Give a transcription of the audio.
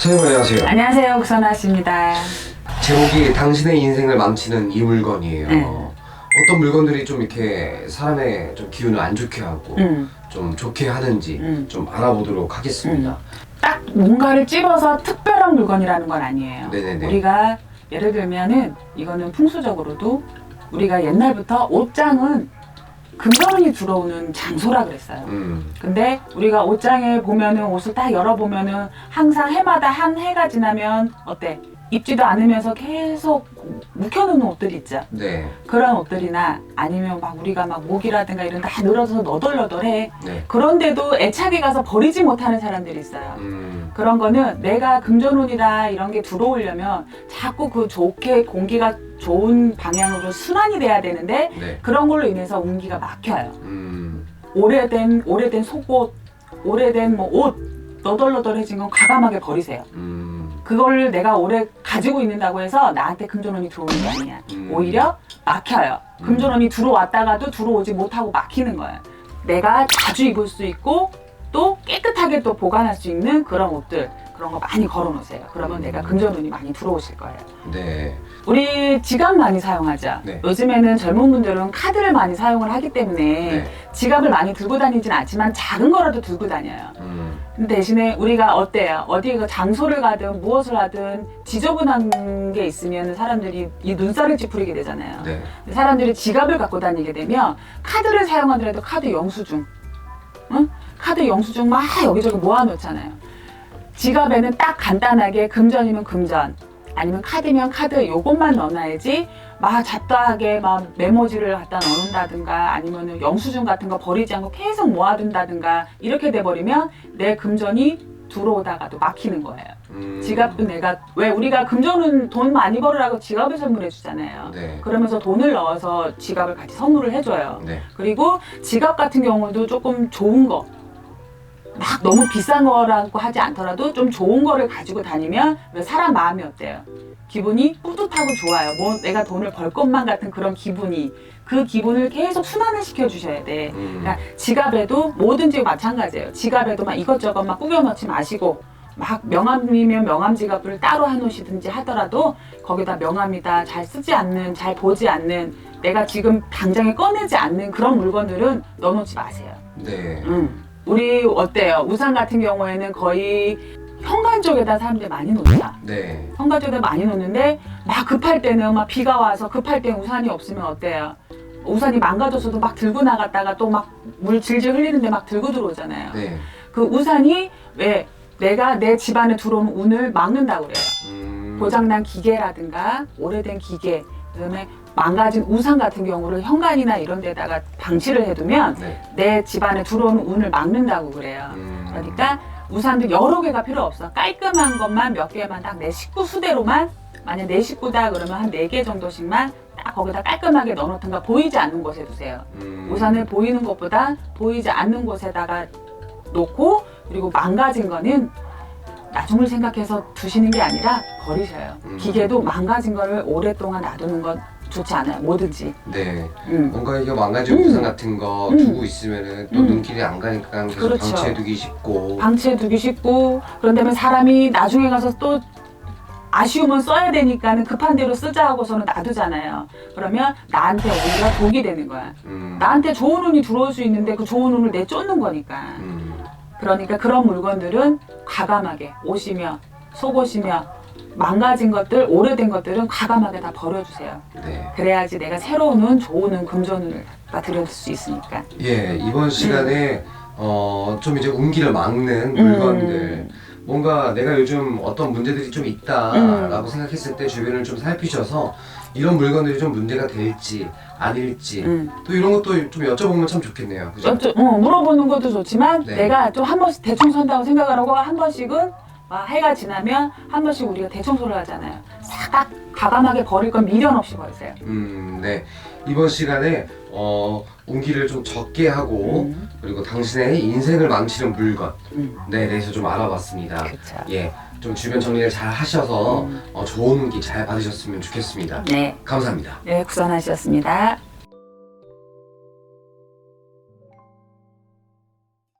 선생님 안녕하세요. 안녕하세요, 구선아 씨입니다. 제목이 당신의 인생을 망치는 이 물건이에요. 네. 어떤 물건들이 좀 이렇게 사람의 좀 기운을 안 좋게 하고 음. 좀 좋게 하는지 음. 좀 알아보도록 하겠습니다. 딱 뭔가를 찝어서 특별한 물건이라는 건 아니에요. 네네네. 우리가 예를 들면은 이거는 풍수적으로도 우리가 옛날부터 옷장은 금전운이 들어오는 장소라 그랬어요. 음, 근데 우리가 옷장에 보면은 옷을 딱 열어보면은 항상 해마다 한 해가 지나면 어때? 입지도 않으면서 계속 묵혀놓는 옷들이 있죠. 네, 그런 옷들이나 아니면 막 우리가 막 목이라든가 이런 다 늘어져서 너덜너덜해. 네, 그런데도 애착에 가서 버리지 못하는 사람들이 있어요. 음, 그런 거는 내가 금전운이다 이런 게 들어오려면 자꾸 그 좋게 공기가 좋은 방향으로 순환이 돼야 되는데 네, 그런 걸로 인해서 운기가 막혀요. 음, 오래된 오래된 속옷, 오래된 뭐 옷 너덜너덜해진 건 과감하게 버리세요. 음, 그걸 내가 오래 가지고 있는다고 해서 나한테 금전운이 들어오는 게 아니야. 음. 오히려 막혀요. 음. 금전운이 들어왔다가도 들어오지 못하고 막히는 거예요. 내가 자주 입을 수 있고 또 깨끗하게 또 보관할 수 있는 그런 옷들 그런 거 많이 걸어 놓으세요. 그러면 음. 내가 금전운이 많이 들어오실 거예요. 네, 우리 지갑 많이 사용하죠. 네. 요즘에는 젊은 분들은 카드를 많이 사용을 하기 때문에 네, 지갑을 많이 들고 다니진 않지만 작은 거라도 들고 다녀요. 음, 근데 대신에 우리가 어때요? 어디 그 장소를 가든 무엇을 하든 지저분한 게 있으면 사람들이 이 눈살을 찌푸리게 되잖아요. 네, 사람들이 지갑을 갖고 다니게 되면 카드를 사용하더라도 카드 영수증, 응? 카드 영수증 막 여기저기 모아놓잖아요. 지갑에는 딱 간단하게 금전이면 금전, 아니면 카드면 카드 요것만 넣어놔야지 막 잡다하게 막 메모지를 갖다 넣는다든가 아니면은 영수증 같은 거 버리지 않고 계속 모아둔다든가 이렇게 돼버리면 내 금전이 들어오다가도 막히는 거예요. 음, 지갑도 내가 왜 우리가 금전은 돈 많이 벌으라고 지갑을 선물해 주잖아요. 네, 그러면서 돈을 넣어서 지갑을 같이 선물을 해줘요. 네, 그리고 지갑 같은 경우도 조금 좋은 거, 막 너무 비싼 거라고 하지 않더라도 좀 좋은 거를 가지고 다니면 왜 사람 마음이 어때요? 기분이 뿌듯하고 좋아요. 뭐 내가 돈을 벌 것만 같은 그런 기분이 그 기분을 계속 순환을 시켜 주셔야 돼. 음, 그러니까 지갑에도 뭐든지 마찬가지예요. 지갑에도 막 이것저것 막 꾸겨 넣지 마시고 막 명함이면 명함 지갑을 따로 해놓으시든지 하더라도 거기다 명함이다 잘 쓰지 않는 잘 보지 않는 내가 지금 당장에 꺼내지 않는 그런 물건들은 넣어놓지 마세요. 네, 음. 우리 어때요? 우산 같은 경우에는 거의 현관 쪽에다 사람들이 많이 놓자. 네, 현관 쪽에다 많이 놓는데 막 급할 때는 막 비가 와서 급할 때 우산이 없으면 어때요? 우산이 망가져서도 막 들고 나갔다가 또 막 물 질질 흘리는데 막 들고 들어오잖아요. 네, 그 우산이 왜 내가 내 집안에 들어오는 운을 막는다고 그래요. 음, 고장난 기계라든가 오래된 기계, 그다음에 망가진 우산 같은 경우를 현관이나 이런 데다가 방치를 해두면 네, 내 집안에 들어오는 운을 막는다고 그래요. 음, 그러니까 우산도 여러 개가 필요 없어. 깔끔한 것만 몇 개만 딱 내 식구 수대로만 만약 내 식구다 그러면 한 네 개 정도씩만 딱 거기다 깔끔하게 넣어놓든가 보이지 않는 곳에 두세요. 음, 우산을 보이는 것보다 보이지 않는 곳에다가 놓고 그리고 망가진 거는 나중을 생각해서 두시는 게 아니라 버리셔요. 음. 기계도 망가진 거를 오랫동안 놔두는 건 좋지 않아요. 뭐든지. 네. 음. 뭔가 이게 망가진 음. 우산 같은 거 음. 두고 있으면은 또 음. 눈길이 안 가니까 계속 그렇죠. 방치해두기 쉽고 방치해 두기 쉽고 그런 다음에 사람이 나중에 가서 또 아쉬우면 써야 되니까는 급한 대로 쓰자 하고서는 놔두잖아요. 그러면 나한테 오히려 독이 되는 거야. 음, 나한테 좋은 운이 들어올 수 있는데 그 좋은 운을 내 쫓는 거니까. 음, 그러니까 그런 물건들은 과감하게 옷이며 속옷이며 망가진 것들, 오래된 것들은 과감하게 다 버려주세요. 네. 그래야지 내가 새로운 운, 좋은 운, 금전운을 다 들여줄 수 있으니까. 예, 이번 시간에 어, 좀 이제 운기를 막는 음. 물건들 뭔가 내가 요즘 어떤 문제들이 좀 있다라고 음. 생각했을 때 주변을 좀 살피셔서 이런 물건들이 좀 문제가 될지 아닐지 음. 또 이런 것도 좀 여쭤보면 참 좋겠네요. 그죠? 여쭤, 어, 물어보는 것도 좋지만 네. 내가 좀 한 번씩 대충 선다고 생각을 하고 한 번씩은 막 해가 지나면 한 번씩 우리가 대청소를 하잖아요. 사각 과감하게 버릴 건 미련 없이 버리세요. 음, 네. 이번 시간에 어, 운기를 좀 적게 하고 음. 그리고 당신의 인생을 망치는 물건 음. 네, 대해서 좀 알아봤습니다. 그렇죠. 예, 좀 주변 정리를 잘 하셔서 음. 어, 좋은 운기 잘 받으셨으면 좋겠습니다. 네, 감사합니다. 네, 구선하셨습니다.